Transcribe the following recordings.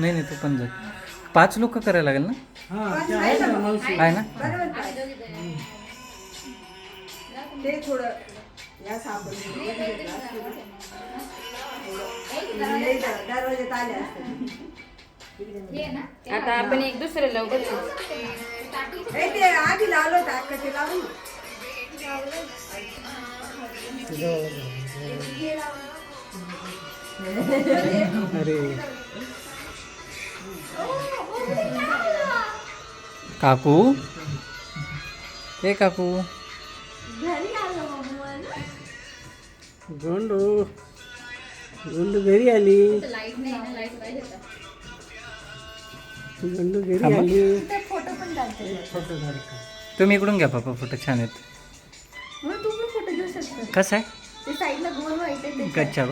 नाही नाही तू पण जा पाच लोक करायला लागेल ना? हा आहे ना मावशी. आहे ना? बरोबर ते थोडं या साबण. दरवाज्यात आले असते आता आपण एक दुसरं लावू बघू ए, ते आधी लावलं होतं अक्का ते लावून. अरे. काकू? हे काकू. गोंडू गोंडू घरी आली. गोंडू घरी. आली. तुम्ही इकडून घ्या पापा फोटो छान आहेत. कसं आहे? गच्चा.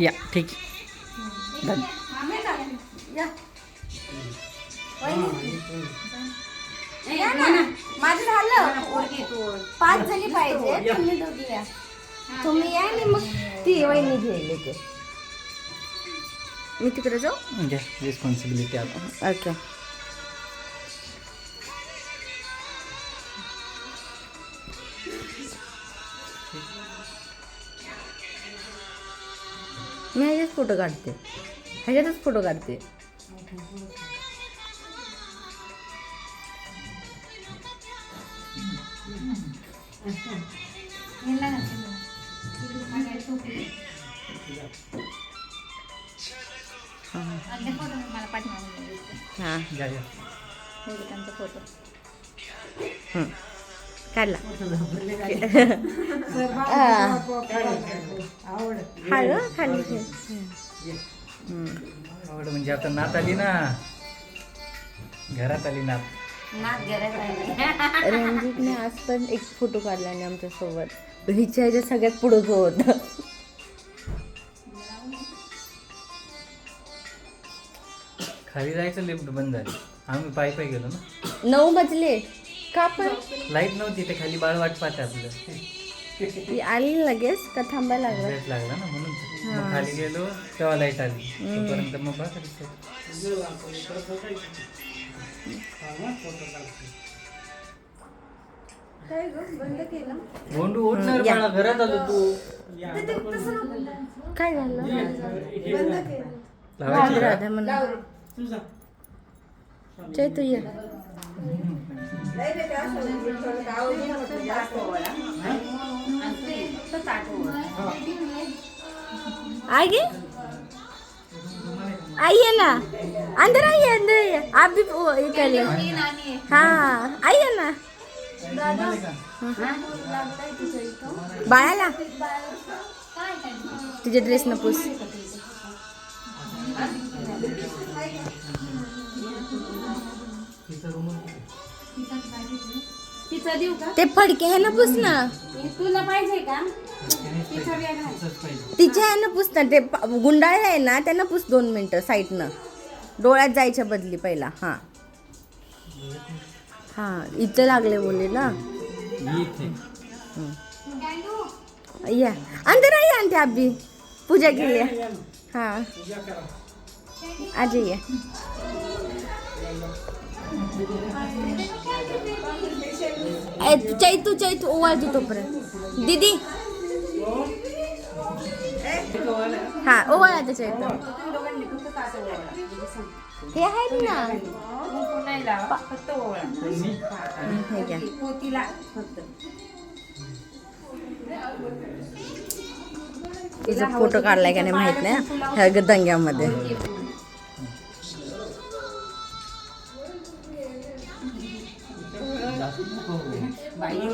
या ठीक आहे. माझं झालं. पाच जणी पाहिजे. तुम्ही दोघी या. तुम्ही या आणि मग ती वहिनी घेईल ते मी तिकडे जाऊ? रिस्पॉन्सिबिलिटी आता. ओके. मी ह्याच्यात फोटो काढते. ह्याच्यातच फोटो काढते. हां. फोटो. काढला. हळू खाली. आवड म्हणजे आता नात आली ना. घरात आली नात. रणजितने आज पण एक फोटो काढला आणि आमच्यासोबत हिच्या ह्याच्या सगळ्यात पुढं तो होता. खाली जायचं लिफ्ट बंद झाली. आम्ही पायी पायी गेलो ना. नऊ वाजले. का पण? लाइट नव्हती ते खाली बाळ वाट पाहते आपलं. ती आली लगेच का थांबायला लागलं? लाइट लागला ना म्हणून. मग खाली गेलो तेव्हा लाइट आली. तोपर्यंत मग बघा. काय ग? बंद केलं? गोंडू उठणार बाळा घरात आलो तू. काय झालं? लावायची? राधा म्हणून चैतू ये. नाही आई गे आइए ना? अंदर आइए अंदर आइए आप भी वो ये कर लो हाँ आइए ना? बाळाला तुझे ड्रेस न पुस तिचा देऊ का? ते फडके आहे ना पुस ना तुला पाहिजे का? तिच्या आहे. ना पुस ना ते प- गुंडाळ आहे ना त्यांना पुस दोन मिनटं साईडनं. डोळ्यात जायच्या बदली पहिला हां. हां इथं लागले बोलले ना. इथे. या. अंदर आंटी आप भी पूजा के लिए हाँ. आ जाइए ए, चैतू चैतू ओवाळतो तोपर्यंत. दीदी. हा ओवाळा आता चैतू. हे आहेत ना. तिचा फोटो काढलाय का नाही माहीत नाही ह्या दंग्यामध्ये Vai.